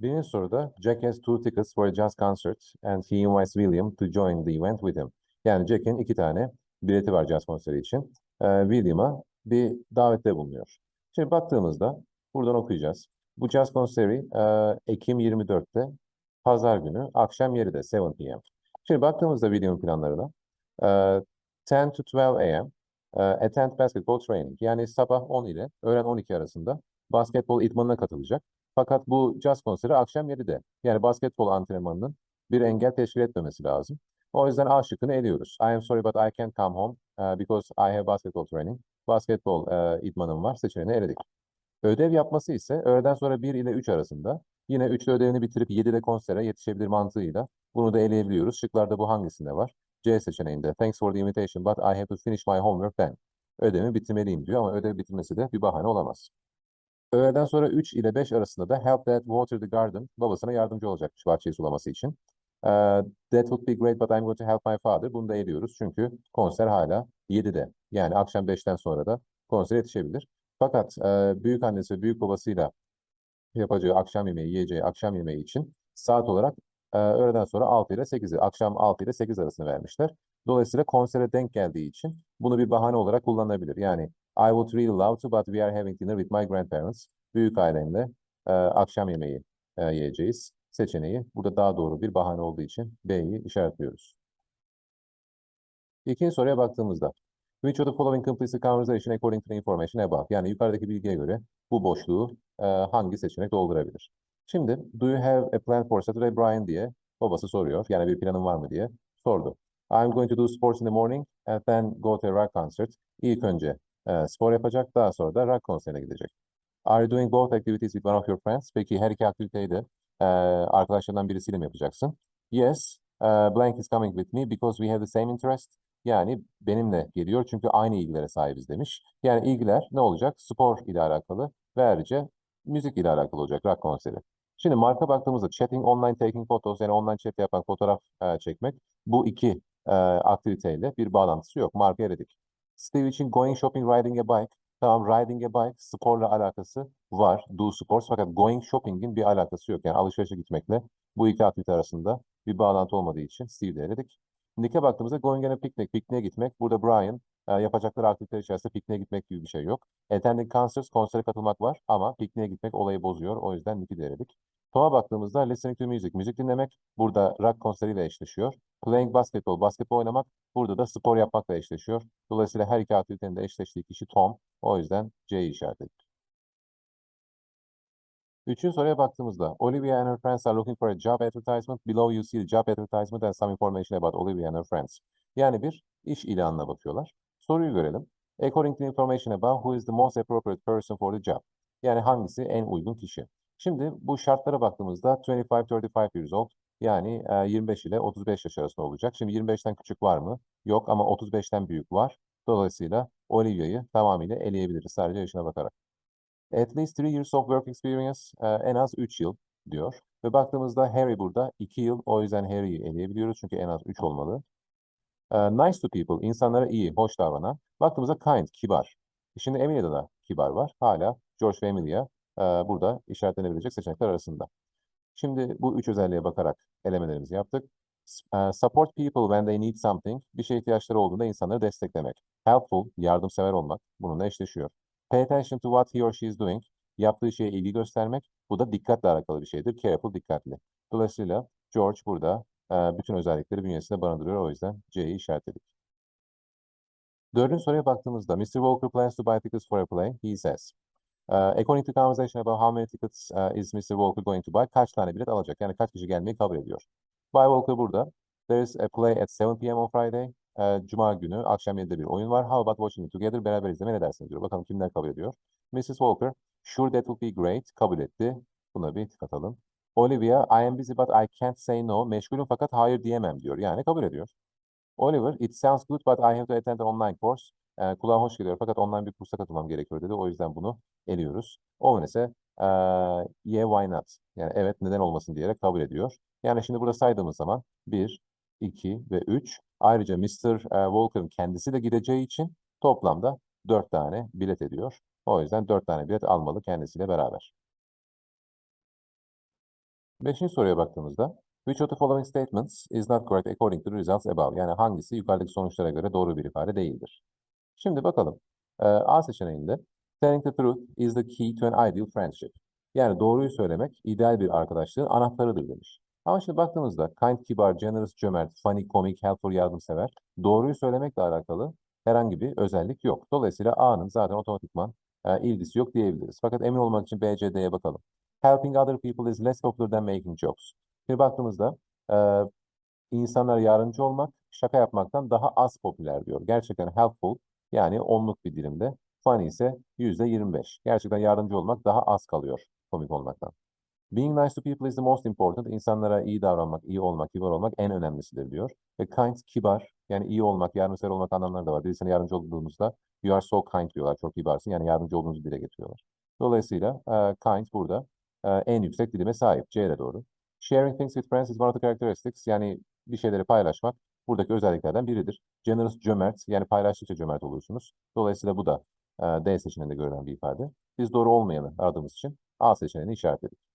Birinci soruda Jack has two tickets for a jazz concert and he invites William to join the event with him. Yani Jack'in iki tane bileti var jazz konseri için. Ee, William'a bir davette bulunuyor. Şimdi baktığımızda buradan okuyacağız. Bu jazz konseri e, Ekim 24'te Pazar günü akşam 7'de 7 p.m. Şimdi baktığımızda William planlarına e, 10 to 12 a.m. e, attend basketball training yani sabah 10 ile öğlen 12 arasında basketbol idmanına katılacak. Fakat bu jazz konseri akşam 7'de. Yani basketbol antrenmanının bir engel teşkil etmemesi lazım. O yüzden A şıkkını eliyoruz. I am sorry but I can't come home uh, because I have basketball training. Basketbol uh, idmanım var seçeneğini eledik. Ödev yapması ise öğleden sonra 1 ile 3 arasında. Yine 3'te ödevini bitirip 7'de konsere yetişebilir mantığıyla bunu da eleyebiliyoruz. Şıklarda bu hangisinde var? C seçeneğinde. Thanks for the invitation but I have to finish my homework then. Ödevimi bitirmeliyim diyor ama ödev bitirmesi de bir bahane olamaz. Öğleden sonra 3 ile 5 arasında da help dad water the garden. Babasına yardımcı olacakmış bahçeyi sulaması için. Ee, that would be great but I'm going to help my father. Bunu da eliyoruz çünkü konser hala 7'de. Yani akşam 5'ten sonra da konser yetişebilir. Fakat e, büyük annesi ve büyük babasıyla yapacağı akşam yemeği, yiyeceği akşam yemeği için saat olarak e, öğleden sonra 6 ile 8'i, akşam 6 ile 8 arasını vermişler. Dolayısıyla konsere denk geldiği için bunu bir bahane olarak kullanılabilir. Yani I would really love to but we are having dinner with my grandparents. Büyük ailemle e, akşam yemeği e, yiyeceğiz seçeneği burada daha doğru bir bahane olduğu için B'yi işaretliyoruz. İkinci soruya baktığımızda Which of the following completes the conversation according to the information above? Yani yukarıdaki bilgiye göre bu boşluğu e, hangi seçenek doldurabilir? Şimdi do you have a plan for Saturday Brian diye babası soruyor. Yani bir planın var mı diye sordu. I'm going to do sports in the morning and then go to a rock concert. İlk önce e, spor yapacak daha sonra da rock konserine gidecek. Are you doing both activities with one of your friends? Peki her iki aktiviteyi de e, arkadaşlarından birisiyle mi yapacaksın? Yes, e, blank is coming with me because we have the same interest. Yani benimle geliyor çünkü aynı ilgilere sahibiz demiş. Yani ilgiler ne olacak? Spor ile alakalı ve ayrıca müzik ile alakalı olacak rock konseri. Şimdi marka baktığımızda chatting, online taking photos yani online chat yapan fotoğraf e, çekmek bu iki e, aktiviteyle bir bağlantısı yok. Marka eledik. Steve için going shopping, riding a bike. Tamam riding a bike sporla alakası var. Do sports fakat going shopping'in bir alakası yok. Yani alışverişe gitmekle bu iki aktivite arasında bir bağlantı olmadığı için Steve'de eledik. Nick'e baktığımızda going on a picnic, pikniğe gitmek. Burada Brian e, yapacakları aktiviteler içerisinde pikniğe gitmek gibi bir şey yok. Attending concerts, konsere katılmak var ama pikniğe gitmek olayı bozuyor. O yüzden Nick'i de eledik. Tom'a baktığımızda listening to music, müzik dinlemek burada rock konseriyle eşleşiyor. Playing basketball, basketbol oynamak burada da spor yapmakla eşleşiyor. Dolayısıyla her iki aktivitenin de eşleştiği kişi Tom. O yüzden C'yi işaretledik. Üçüncü soruya baktığımızda Olivia and her friends are looking for a job advertisement. Below you see the job advertisement and some information about Olivia and her friends. Yani bir iş ilanına bakıyorlar. Soruyu görelim. According to information above, who is the most appropriate person for the job? Yani hangisi en uygun kişi? Şimdi bu şartlara baktığımızda 25-35 years old yani e, 25 ile 35 yaş arasında olacak. Şimdi 25'ten küçük var mı? Yok ama 35'ten büyük var. Dolayısıyla Olivia'yı tamamıyla eleyebiliriz sadece yaşına bakarak. At least 3 years of work experience, e, en az 3 yıl diyor. Ve baktığımızda Harry burada 2 yıl. O yüzden Harry'yi eleyebiliyoruz çünkü en az 3 olmalı. E, nice to people, insanlara iyi, hoş davranan. Baktığımızda kind, kibar. Şimdi Emilia'da da kibar var. Hala George ve Emilia e, burada işaretlenebilecek seçenekler arasında. Şimdi bu üç özelliğe bakarak elemelerimizi yaptık. Support people when they need something. Bir şeye ihtiyaçları olduğunda insanları desteklemek. Helpful, yardımsever olmak. Bununla eşleşiyor. Pay attention to what he or she is doing. Yaptığı şeye ilgi göstermek. Bu da dikkatle alakalı bir şeydir. Careful, dikkatli. Dolayısıyla George burada bütün özellikleri bünyesinde barındırıyor. O yüzden C'yi işaretledik. Dördüncü soruya baktığımızda Mr. Walker plans to buy tickets for a play. He says. Uh, according to conversation about how many tickets uh, is Mr. Walker going to buy? Kaç tane bilet alacak? Yani kaç kişi gelmeyi kabul ediyor? Bay Walker burada. There is a play at 7 p.m. on Friday. Uh, Cuma günü akşam 7'de bir oyun var. How about watching it together? Beraber izleme ne dersiniz diyor. Bakalım kimler kabul ediyor. Mrs. Walker. Sure that would be great. Kabul etti. Buna bir tık atalım. Olivia. I am busy but I can't say no. Meşgulüm fakat hayır diyemem diyor. Yani kabul ediyor. Oliver, it sounds good but I have to attend an online course. Ee, kulağa hoş geliyor fakat online bir kursa katılmam gerekiyor dedi. O yüzden bunu eliyoruz. Owen ise eee, yeah why not? Yani evet neden olmasın diyerek kabul ediyor. Yani şimdi burada saydığımız zaman 1, 2 ve 3. Ayrıca Mr. Walker'ın kendisi de gideceği için toplamda 4 tane bilet ediyor. O yüzden 4 tane bilet almalı kendisiyle beraber. Beşinci soruya baktığımızda which of the following statements is not correct according to the results above? Yani hangisi yukarıdaki sonuçlara göre doğru bir ifade değildir? Şimdi bakalım. Ee, A seçeneğinde telling the truth is the key to an ideal friendship. Yani doğruyu söylemek ideal bir arkadaşlığın anahtarıdır demiş. Ama şimdi baktığımızda kind, kibar, generous, cömert, funny, komik, helpful, yardımsever doğruyu söylemekle alakalı herhangi bir özellik yok. Dolayısıyla A'nın zaten otomatikman e, ilgisi yok diyebiliriz. Fakat emin olmak için B, C, D'ye bakalım. Helping other people is less popular than making jokes. Şimdi baktığımızda e, insanlara yardımcı olmak şaka yapmaktan daha az popüler diyor. Gerçekten helpful yani onluk bir dilimde. Funny ise yüzde 25. Gerçekten yardımcı olmak daha az kalıyor komik olmaktan. Being nice to people is the most important. İnsanlara iyi davranmak, iyi olmak, kibar olmak en önemlisidir diyor. Ve kind, kibar, yani iyi olmak, yardımsever olmak anlamları da var. Birisine yardımcı olduğunuzda you are so kind diyorlar, çok kibarsın. Yani yardımcı olduğunuzu dile getiriyorlar. Dolayısıyla e, kind burada e, en yüksek dilime sahip. C'ye doğru. Sharing things with friends is one of the characteristics. Yani bir şeyleri paylaşmak buradaki özelliklerden biridir. Generous, cömert. Yani paylaştıkça cömert olursunuz. Dolayısıyla bu da D seçeneğinde görülen bir ifade. Biz doğru olmayanı aradığımız için A seçeneğini işaretledik.